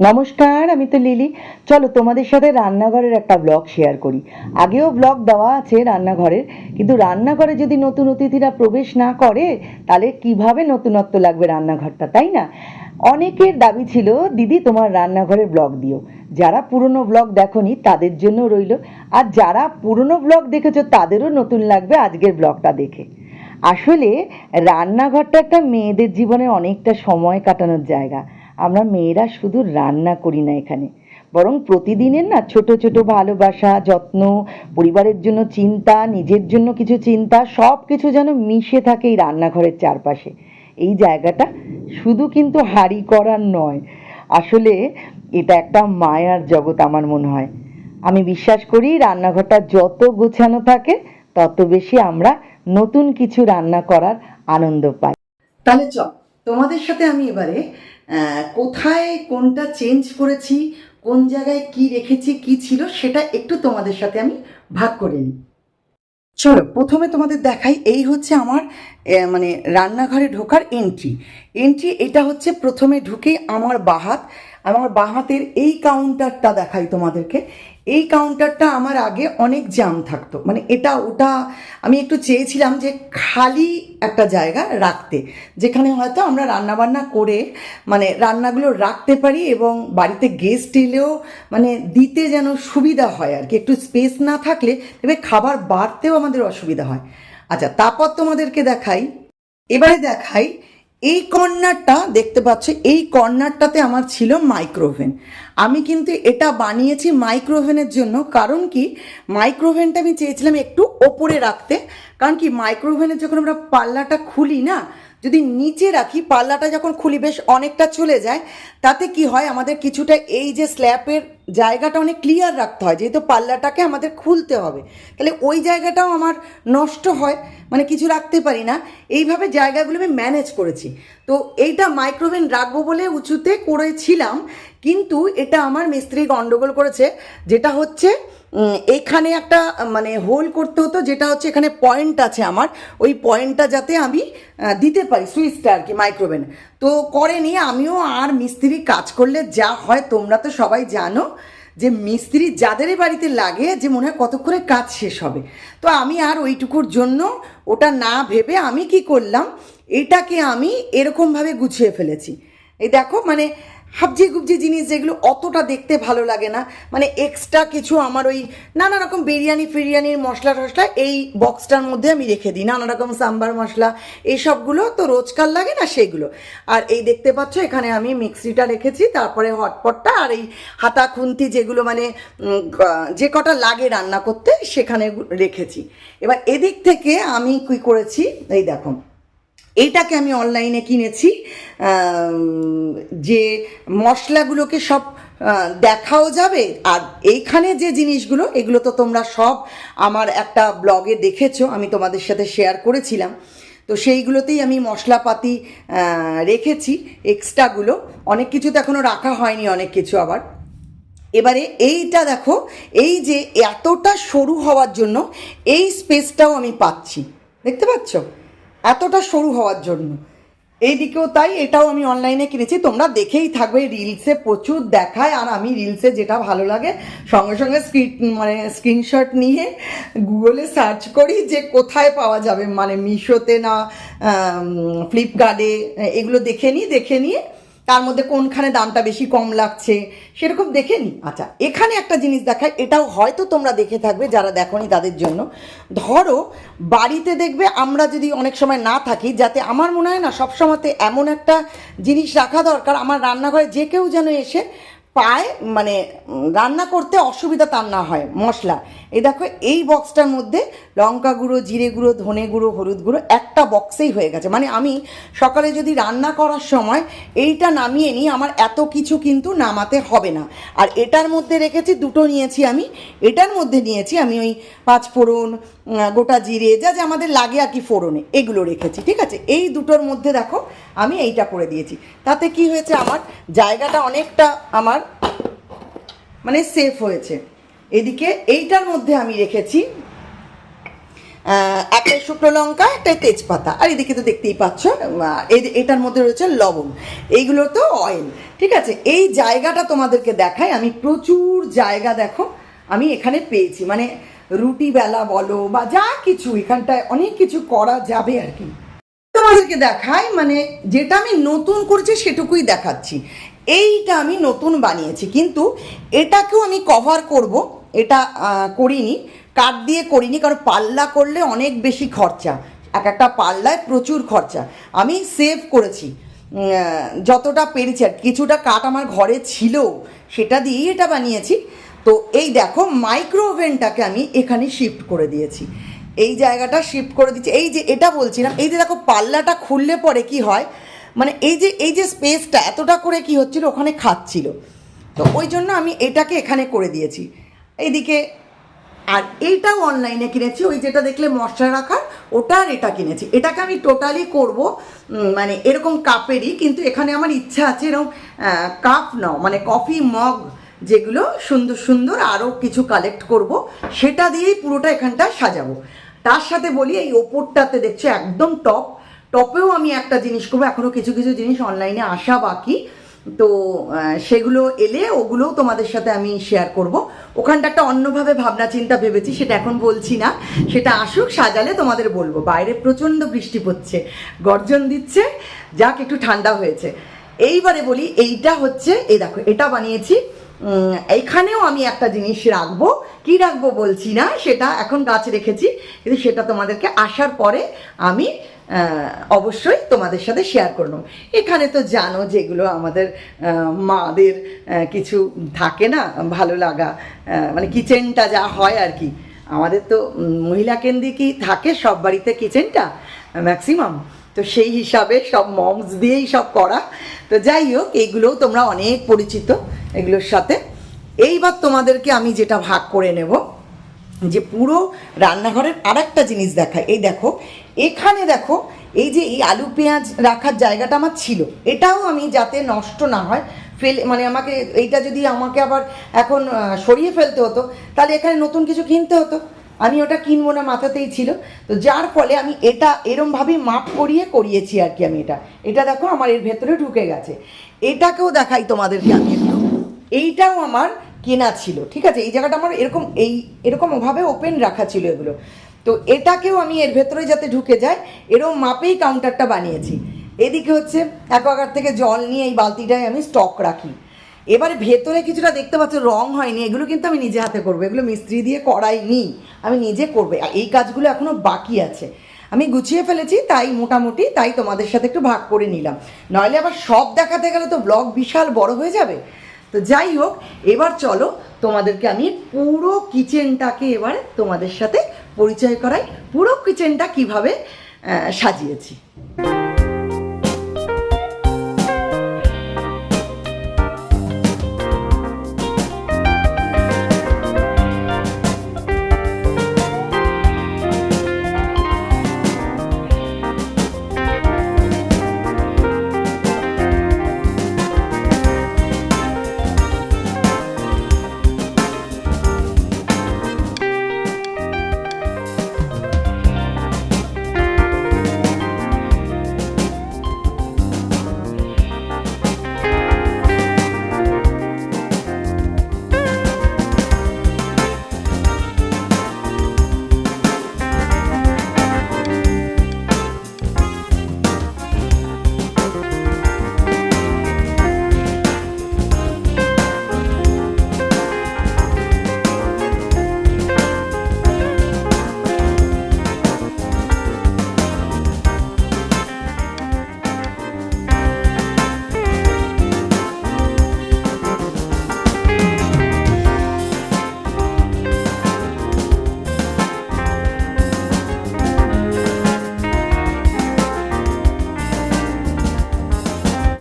নমস্কার, আমি তো লিলি। চলো তোমাদের সাথে রান্নাঘরের একটা ব্লগ শেয়ার করি। আগেও ব্লগ দেওয়া আছে রান্নাঘরের, কিন্তু রান্নাঘরে যদি নতুন অতিথিরা প্রবেশ না করে, তাহলে কীভাবে নতুনত্ব লাগবে রান্নাঘরটা, তাই না? অনেকের দাবি ছিল, দিদি, তোমার রান্নাঘরের ব্লগ দিও। যারা পুরনো ব্লগ দেখোনি, তাদের জন্য রইল। আর যারা পুরনো ব্লগ দেখেছ, তাদেরও নতুন লাগবে আজকের ব্লগটা দেখে। আসলে রান্নাঘরটা একটা মেয়েদের জীবনে অনেকটা সময় কাটানোর জায়গা। আমরা মেয়েরা শুধু রান্না করি না এখানে। বরং প্রতিদিনের না ছোট ছোট ভালোবাসা, যত্ন, পরিবারের জন্য চিন্তা, নিজের জন্য কিছু চিন্তা সব কিছু যেন মিশে থাকে এই রান্নাঘরের চারপাশে। এই জায়গাটা শুধু কিন্তু হাড়ি করার নয়। আসলে এটা একটা মায়ার জগৎ আমার মনে হয়। আমি বিশ্বাস করি রান্নাঘরটা যত গোছানো থাকে, তত বেশি আমরা নতুন কিছু রান্না করার আনন্দ পাই। তাহলে চ তোমাদের সাথে আমি এবারে কোথায় কোনটা চেঞ্জ করেছি, কোন জায়গায় কি রেখেছি, কি ছিল সেটা একটু তোমাদের সাথে আমি ভাগ করে নিই। চলো, প্রথমে তোমাদের দেখাই, এই হচ্ছে আমার মানে রান্নাঘরে ঢোকার এন্ট্রি এন্ট্রি এটা হচ্ছে প্রথমে ঢুকে আমার বাহাত। আমার বাহাতের এই কাউন্টারটা দেখাই তোমাদেরকে। এই কাউন্টারটা আমার আগে অনেক জ্যাম থাকতো। মানে এটা, ওটা আমি একটু চেয়েছিলাম যে খালি একটা জায়গা রাখতে, যেখানে হয়তো আমরা রান্নাবান্না করে মানে রান্নাগুলো রাখতে পারি এবং বাড়িতে গেস্ট এলেও মানে দিতে যেন সুবিধা হয় আর কি। একটু স্পেস না থাকলে, তবে খাবার বাড়তেও আমাদের অসুবিধা হয়। আচ্ছা তারপর তোমাদেরকে দেখাই। এবারে দেখাই, এই কর্নারটা দেখতে পাচ্ছ, এই কর্নারটাতে আমার ছিল মাইক্রোওভেন আমি কিন্তু এটা বানিয়েছি মাইক্রোওভেনের জন্য। কারণ কি? মাইক্রোওভেনটা আমি চেয়েছিলাম একটু ওপরে রাখতে। কারণ কি? মাইক্রোওভেনের যখন আমরা পাল্লাটা খুলি না, যদি নিচে রাখি, পাল্লাটা যখন খুলি, বেশ অনেকটা চলে যায়। তাতে কি হয়? আমাদের কিছুটা এই যে স্ল্যাপের জায়গাটা অনেক ক্লিয়ার রাখতে হয়। যেহেতু পাল্লাটাকে আমাদের খুলতে হবে। তাহলে ওই জায়গাটাও আমার নষ্ট হয়। মানে কিছু রাখতে পারি না। এইভাবে জায়গাগুলো আমি ম্যানেজ করেছি। তো এইটা মাইক্রোওভেন রাখব বলে উঁচুতে করেছিলাম। কিন্তু এটা আমার মিস্ত্রি গন্ডগোল করেছে, যেটা হচ্ছে এখানে একটা মানে হোল করতে হতো, যেটা হচ্ছে এখানে পয়েন্ট আছে আমার। ওই পয়েন্টটা যাতে আমি দিতে পারি, সুইচটা আর কি মাইক্রোওভেন তো করেনি আমিও আর মিস্ত্রি কাজ করলে যা হয়, তোমরা তো সবাই জানো যে মিস্ত্রি যাদেরই বাড়িতে লাগে, যে মনে হয় কতক্ষণে কাজ শেষ হবে। তো আমি আর ওইটুকুর জন্য ওটা না ভেবে আমি কি করলাম, এটাকে আমি এরকমভাবে গুছিয়ে ফেলেছি। এই দেখো মানে হাবজি গুবজি জিনিস যেগুলো অতটা দেখতে ভালো লাগে না। মানে এক্সট্রা কিছু আমার ওই নানা রকম বিরিয়ানি ফিরিয়ানির মশলা টশলা এই বক্সটার মধ্যে আমি রেখে দিই। নানা রকম সাম্বার মশলা এইসবগুলো তো রোজকার লাগে না সেগুলো। আর এই দেখতে পাচ্ছ, এখানে আমি মিক্সিটা রেখেছি, তারপরে হটপটটা আর এই হাতা খুন্তি যেগুলো মানে যে কটা লাগে রান্না করতে সেখানে রেখেছি। এবার এদিক থেকে আমি কি করেছি, এই দেখো এইটাকে আমি অনলাইনে কিনেছি যে মশলাগুলোকে সব দেখাও যাবে। আর এইখানে যে জিনিসগুলো, এগুলো তো তোমরা সব আমার একটা ব্লগে দেখেছ, আমি তোমাদের সাথে শেয়ার করেছিলাম। তো সেইগুলোতেই আমি মশলাপাতি রেখেছি, এক্সট্রাগুলো। অনেক কিছু তো এখনও রাখা হয়নি, অনেক কিছু আবার। এবারে এইটা দেখো, এই যে এতটা সরু হওয়ার জন্য এই স্পেসটাও আমি পাচ্ছি। দেখতে পাচ্ছ? এতটা সরু হওয়ার জন্য। এইদিকেও তাই, এটাও আমি অনলাইনে কিনেছি। তোমরা দেখেই থাকবে রিলসে প্রচুর দেখায়, আর আমি রিলসে যেটা ভালো লাগে, সঙ্গে সঙ্গে স্ক্রিন মানে স্ক্রিনশট নিয়ে গুগলে সার্চ করি যে কোথায় পাওয়া যাবে। মানে মিশোতে না ফ্লিপকার্টে এগুলো দেখে নিই দেখে নিয়ে তার মধ্যে কোনখানে দামটা বেশি কম লাগছে, সেরকম দেখে নি। আচ্ছা এখানে একটা জিনিস দেখায় এটাও হয়তো তোমরা দেখে থাকবে, যারা দেখোনি তাদের জন্য। ধরো, বাড়িতে দেখবে আমরা যদি অনেক সময় না থাকি, যাতে আমার মনে হয় না সবসময়তে এমন একটা জিনিস রাখা দরকার, আমার রান্নাঘরে যে কেউ যেন এসে পায় মানে রান্না করতে অসুবিধা তার না হয়, মশলা। এই দেখো, এই বক্সটার মধ্যে লঙ্কা গুঁড়ো, জিরে গুঁড়ো, ধনে গুঁড়ো, হলুদ গুঁড়ো একটা বক্সেই হয়ে গেছে। মানে আমি সকালে যদি রান্না করার সময় এইটা নামিয়ে নিই, আমার এত কিছু কিন্তু নামাতে হবে না। আর এটার মধ্যে রেখেছি, দুটো নিয়েছি আমি। এটার মধ্যে নিয়েছি আমি ওই পাঁচ ফোড়ন গোটা জিরে, যা যা আমাদের লাগে আর কি ফোড়নে, এগুলো রেখেছি, ঠিক আছে? এই দুটোর মধ্যে দেখো, আমি এইটা করে দিয়েছি। তাতে কি হয়েছে আমার, জায়গাটা অনেকটা আমার মানে সেফ হয়েছে। এদিকে এইটার মধ্যে আমি রেখেছি একটা শুকনো লঙ্কা, একটা তেজপাতা। আর এদিকে তো দেখতেই পাচ্ছ এটার মধ্যে রয়েছে লবণ। এইগুলো তো অয়েল ঠিক আছে? এই জায়গাটা তোমাদেরকে দেখাই। আমি প্রচুর জায়গা দেখো, আমি এখানে পেয়েছি। মানে রুটি বেলা বলো বা যা কিছু, এখানটায় অনেক কিছু করা যাবে আর কি। তোমাদেরকে দেখাই মানে যেটা আমি নতুন করেছি সেটুকুই দেখাচ্ছি। এইটা আমি নতুন বানিয়েছি, কিন্তু এটাকেও আমি কভার করব। এটা করিনি। কাঠ দিয়ে করিনি, কারণ পাল্লা করলে অনেক বেশি খরচা। এক একটা পাল্লায় প্রচুর খরচা। আমি সেভ করেছি। যতটা পেরেছি আর কিছুটা কাঠ আমার ঘরে ছিল, সেটা দিয়েই এটা বানিয়েছি। তো এই দেখো মাইক্রো ওভেনটাকে আমি এখানে শিফট করে দিয়েছি। এই জায়গাটা শিফট করে দিচ্ছি। এই যে এটা বলছিলাম, এই যে দেখো, পাল্লাটা খুললে পরে কি হয়? মানে এই যে এই যে স্পেসটা এতটা করে কি হচ্ছিল? ওখানে খাচ্ছিল। তো ওই জন্য আমি এটাকে এখানে করে দিয়েছি। এইদিকে, আর এইটাও অনলাইনে কিনেছি, ওই যেটা দেখলে মশলা রাখার, ওটা আর এটা কিনেছি। এটাকে আমি টোটালি করব মানে এরকম কাপেরই, কিন্তু এখানে আমার ইচ্ছা আছে এরকম কাপ নাও মানে কফি মগ যেগুলো সুন্দর সুন্দর আরও কিছু কালেক্ট করব, সেটা দিয়েই পুরোটা এখানটা সাজাবো। তার সাথে বলি, এই ওপরটাতে দেখছ একদম টপ টপেও আমি একটা জিনিস করব এখনও কিছু কিছু জিনিস অনলাইনে আসা বাকি। তো সেগুলো এলে ওগুলোও তোমাদের সাথে আমি শেয়ার করব। ওখানটা একটা অন্যভাবে ভাবনা চিন্তা ভেবেছি, সেটা এখন বলছি না। সেটা আসুক, সাজালে তোমাদের বলব। বাইরে প্রচণ্ড বৃষ্টি পড়ছে, গর্জন দিচ্ছে, যাক, একটু ঠান্ডা হয়েছে। এইবারে বলি, এইটা হচ্ছে, এই দেখো, এটা বানিয়েছি। এইখানেও আমি একটা জিনিস রাখব। কি রাখব বলছি না, সেটা এখন গাছ রেখেছি। কিন্তু সেটা তোমাদেরকে আসার পরে আমি অবশ্যই তোমাদের সাথে শেয়ার করব। এখানে তো জানো যেগুলো আমাদের মাদের কিছু থাকে না, ভালো লাগা মানে কিচেনটা যা হয় আর কি। আমাদের তো মহিলা কেন্দ্রিকই থাকে সব বাড়িতে কিচেনটা ম্যাক্সিমাম তো সেই হিসাবে সব মমস দিয়েই সব করা। তো যাই হোক এইগুলোও তোমরা অনেক পরিচিত, এগুলোর সাথে। এইবার তোমাদেরকে আমি যেটা ভাগ করে নেব। যে পুরো রান্নাঘরের আর একটা জিনিস দেখায়। এই দেখো, এখানে দেখো, এই যে এই আলু, পেঁয়াজ রাখার জায়গাটা আমার ছিল। এটাও আমি যাতে নষ্ট না হয়, ফেলে মানে আমাকে এইটা যদি আমাকে আবার এখন সরিয়ে ফেলতে হতো, তাহলে এখানে নতুন কিছু কিনতে হতো। আমি ওটা কিনবো না মাথাতেই ছিল। তো যার ফলে আমি এটা এরমভাবেই মাপ করিয়ে করিয়েছি আর কি আমি এটা। এটা দেখো, আমার এর ভেতরে ঢুকে গেছে। এটাকেও দেখাই তোমাদেরকে আমি একটু। এইটাও আমার কেনা ছিল, ঠিক আছে? এই জায়গাটা আমার এরকম, এই, এরকম ওভাবে ওপেন রাখা ছিল এগুলো। তো এটাকেও আমি এর ভেতরে যাতে ঢুকে যায় এরকম মাপেই কাউন্টারটা বানিয়েছি। এদিকে হচ্ছে অ্যাকোয়াগার্ড থেকে জল নিয়ে এই বালতিটায় আমি স্টক রাখি। এবারে ভেতরে কিছুটা দেখতে পাচ্ছ, রং হয়নি, এগুলো কিন্তু আমি নিজে হাতে করব। এগুলো মিস্ত্রি দিয়ে করাইনি, আমি নিজে করব। এই কাজগুলো এখনও বাকি আছে। আমি গুছিয়ে ফেলেছি, তাই মোটামুটি তাই তোমাদের সাথে একটু ভাগ করে নিলাম। নইলে আবার সব দেখাতে গেলে তো ব্লগ বিশাল বড় হয়ে যাবে। তো যাই হোক, এবার চলো তোমাদেরকে আমি পুরো কিচেনটাকে এবার তোমাদের সাথে পরিচয় করাই। পুরো কিচেনটা কীভাবে সাজিয়েছি।